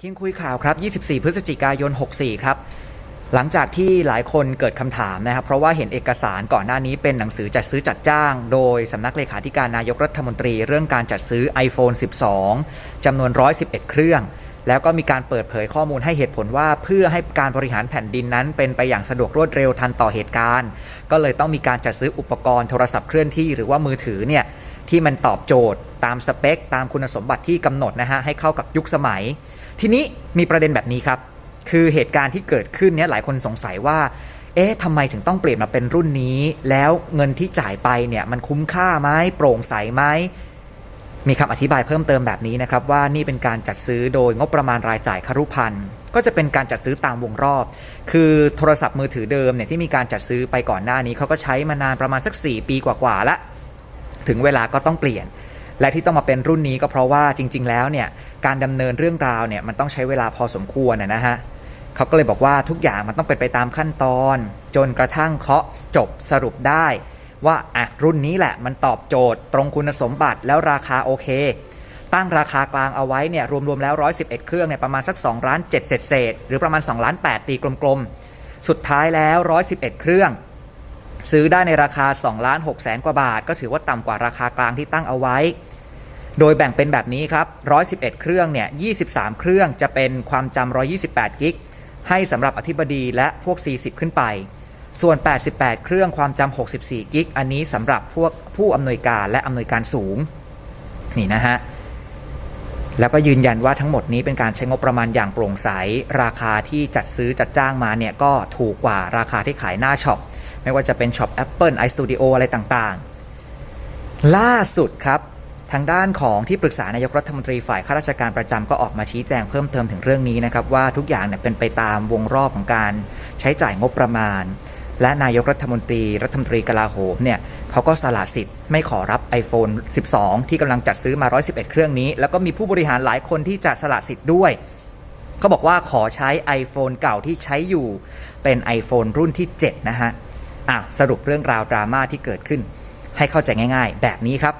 คิงคุยข่าวครับ 24 พฤศจิกายน 64 ครับ หลังจากที่หลายคนเกิดคำถามนะครับ เพราะว่าเห็นเอกสารก่อนหน้านี้เป็นหนังสือจัดซื้อจัดจ้าง โดยสำนักเลขาธิการนายกรัฐมนตรีเรื่องการจัดซื้อ iPhone 12 จำนวน 111 เครื่อง แล้วก็มีการเปิดเผยข้อมูลให้เหตุผลว่า เพื่อให้การบริหารแผ่นดินนั้น เป็นไปอย่างสะดวกรวดเร็วทันต่อเหตุการณ์ ก็เลยต้องมีการจัดซื้ออุปกรณ์โทรศัพท์เคลื่อนที่หรือว่ามือถือเนี่ยที่มันตอบโจทย์ ตามสเปค ตามคุณสมบัติที่กำหนดนะฮะให้เข้ากับยุคสมัย ทีนี้มีประเด็นแบบนี้ครับ คือเหตุการณ์ที่เกิดขึ้นเนี่ยหลายคนสงสัยว่า เอ๊ะทำไมถึงต้องเปลี่ยนมาเป็นรุ่นนี้ แล้วเงินที่จ่ายไปเนี่ยมันคุ้มค่าไหมโปร่งใสไหมมีคำอธิบายเพิ่มเติมแบบนี้นะครับ ว่านี่เป็นการจัดซื้อโดยงบประมาณรายจ่ายคารุพันธ์ก็จะเป็นการจัดซื้อตามวงรอบ คือโทรศัพท์มือถือเดิมเนี่ยที่มีการจัดซื้อไปก่อนหน้านี้เขาก็ใช้มานานประมาณสัก 4 ปีกว่าๆละ ถึงเวลาก็ต้องเปลี่ยน และที่ต้องมาเป็นรุ่นนี้ก็เพราะว่าจริง ๆ แล้วเนี่ย การดำเนินเรื่องราวเนี่ยมันต้องใช้เวลาพอสมควรนะฮะเขาก็เลยบอกว่าทุกอย่างมันต้องเป็นไปตามขั้นตอน จนกระทั่งเคาะจบสรุปได้ ว่าอะรุ่นนี้แหละมันตอบโจทย์ ตรงคุณสมบัติแล้วราคาโอเค ตั้งราคากลางเอาไว้เนี่ยรวมๆแล้ว 111 เครื่องเนี่ยประมาณสัก2ล้าน7เศษเศษหรือประมาณ2ล้าน8ตีกลมๆ สุดท้ายแล้ว 111 เครื่อง ซื้อได้ในราคา2ล้าน6แสนกว่าบาท ก็ถือว่าต่ำกว่าราคากลางที่ตั้งเอาไว้ โดยแบ่งเป็นแบบนี้ครับ 111 เครื่องเนี่ย 23 เครื่องจะเป็นความจำ 128 กิก ให้สำหรับอธิบดีและพวก 40 ขึ้นไป ส่วน 88 เครื่องความจำ 64 กิก อันนี้สำหรับพวกผู้อำนวยการและอำนวยการสูง นี่นะฮะ แล้วก็ยืนยันว่าทั้งหมดนี้เป็นการใช้งบประมาณอย่างโปร่งใส ราคาที่จัดซื้อจัดจ้างมาเนี่ยก็ถูกกว่าราคาที่ขายหน้าช็อป ไม่ว่าจะเป็นช็อป Apple iStudio อะไรต่างๆ ล่าสุดครับ ทางด้านของที่ปรึกษานายกรัฐมนตรีฝ่ายข้าราชการประจำก็ออกมาชี้แจงเพิ่มเติมถึงเรื่องนี้นะครับว่าทุกอย่างเนี่ยเป็นไปตามวงรอบของการใช้จ่ายงบประมาณ และนายกรัฐมนตรี รัฐมนตรีกลาโหมเนี่ยเขาก็สละสิทธิ์ไม่ขอรับ iPhone 12 ที่กำลังจัดซื้อมา 111 เครื่องนี้ แล้วก็มีผู้บริหารหลายคนที่จะสละสิทธิ์ด้วยเขาบอกว่าขอใช้ iPhone เก่าที่ใช้อยู่เป็น iPhone รุ่นที่ 7 นะฮะอะสรุปเรื่องราวดราม่าที่เกิดขึ้น ให้เข้าใจง่าย ๆ แบบนี้ครับ